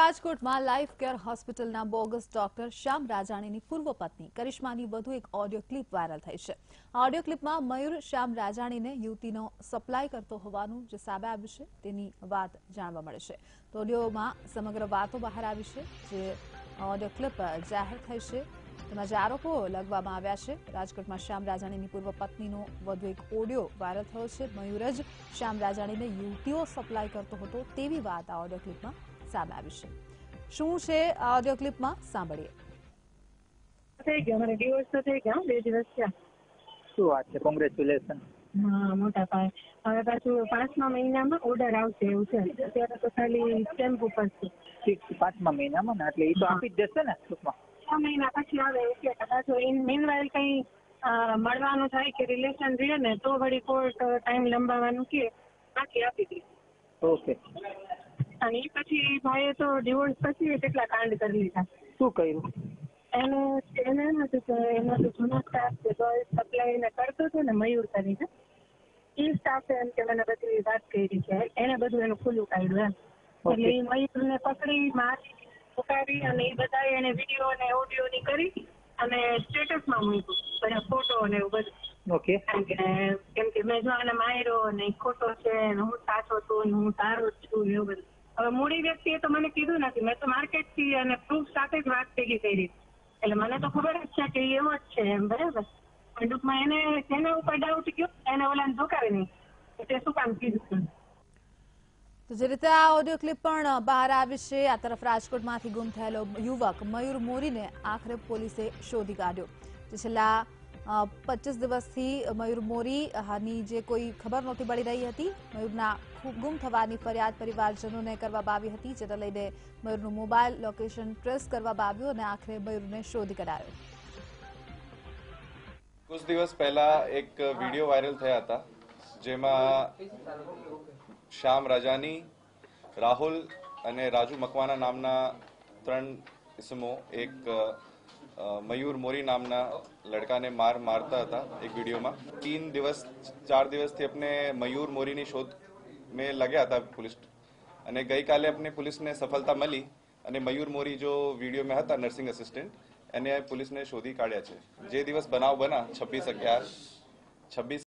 રાજકોટમાં life care હોસ્પિટલના bogus doctor Shyam રાજાણીની પૂર્વ પત્ની કરિશ્માની વધુ એક ઓડિયો ક્લિપ વાયરલ થઈ છે. આ ઓડિયો ક્લિપમાં મયુર શ્યામ રાજાણીને યુવતીનો સપ્લાય કરતો હોવાનું જે સામે આવ્યું છે તેની વાત જાણવા મળે છે. તો ઓડિયોમાં સમગ્ર વાતો બહાર આવી છે જે ઓડિયો ક્લિપ જાહેર થઈ છે. તેમાં જે આરોપો લગવામાં આવ્યા છે, રાજકોટમાં શ્યામ રાજાણીની પૂર્વ પત્નીનો વધુ એક ઓડિયો વાયરલ થયો છે. મયુર જ શ્યામ રાજાણીને યુવતીઓ સપ્લાય કરતો હતો તેવી વાત આ ઓડિયો ક્લિપમાં સામે આવી છે. શું છે આ ઓડિયો ક્લિપમાં સાંભળીએ. થઈ ગયો મને ડિવોર્સ તો થઈ ગયા બે દિવસ થયા. શું વાત છે? કોંગ્રેચ્યુલેશન હા મોટા પાયે. હવે પાછું પાંચમા મહિનામાં ઓર્ડર આવશે એવું છે. અત્યારે તો ખાલી સ્ટેમ્પ ઉપર છે. પાંચમા મહિનામાં ને? એટલે એ તો આપી જ દેશે ને ટૂંકમાં? છ મહિના પછી આવે એવું કે કદાચ ઇન મીનવાઇલ કઈ મળવાનું થાય કે રિલેશન રહે ને તો વળી કોર્ટ ટાઈમ લંબાવવાનું કે બાકી આપી દે ઓકે. અને એ પછી ભાઈએ તો ડિવોર્સ પછી કેટલા કાંડ કરી લીધા. શું કર્યું? એનું એને એમ હતું કે એનો તો જૂનો સ્ટાફ છે ગર્લ સપ્લાય એને કરતો હતો ને મયુર કરીને એ સ્ટાફે એમ કે મને બધી વાત કરી છે એને બધું એનું ખુલ્લું કાઢ્યું એમ. એટલે એ મયુરને પકડી મારી ઉકાડી અને એ બધા એને વીડિયો અને ઓડિયો ની કરી અને સ્ટેટસમાં મૂક્યું બધા ફોટો અને એવું બધું. ઓકે. કેમ કે મેં જો આને માર્યો અને ખોટો છે ને હું સાચો છું ને હું સારો જ છું ને એવું બધું. હવે મૂડી વ્યક્તિએ તો મને કીધું નથી. મેં તો માર્કેટથી અને પ્રૂફ સાથે જ વાત ભેગી કરી. એટલે મને તો ખબર જ છે કે એવો જ છે એમ, બરાબર? પણ ટૂંકમાં એને જેના ઉપર ડાઉટ ગયો એને ઓલાને ધોકાવી નહીં. તે શું કામ કીધું તો જે રીતે આ ઓડિયો ક્લિપ પણ બહાર આવી છે, આ તરફ રાજકોટમાંથી ગુમ થયેલો યુવક મયુર મોરીને આખરે પોલીસે શોધી કાઢ્યો. જે છેલ્લા પચીસ દિવસથી મયુર મોરી હાની જે કોઈ ખબર નહોતી મળી રહી હતી, મયુરના ગુમ થવાની ફરિયાદ પરિવારજનોને કરવામાં આવી હતી, જેને લઈને મયુરનું મોબાઈલ લોકેશન ટ્રેસ કરવામાં આવ્યું અને આખરે મયુરને શોધી કઢાયો કુછ દિવસ પહેલા એક વીડિયો વાયરલ થયા હતા, જેમાં શ્યામ રાજાની, રાહુલ અને રાજુ મકવાના નામના ત્રણ ઇસમો એક મયુર મોરી નામના લડકાને માર મારતા હતા એક વિડીયોમાં. તીન દિવસ, ચાર દિવસથી આપણે મયુર મોરીની શોધ મેં લગ્યા હતા પોલીસ અને ગઈકાલે આપણે પોલીસને સફળતા મળી અને મયુર મોરી જો વિડીયોમાં હતા નર્સિંગ અસિસ્ટન્ટ એને પોલીસને શોધી કાઢ્યા છે. જે દિવસ બનાવ બના, છવ્વીસ અગિયાર, છવ્વીસ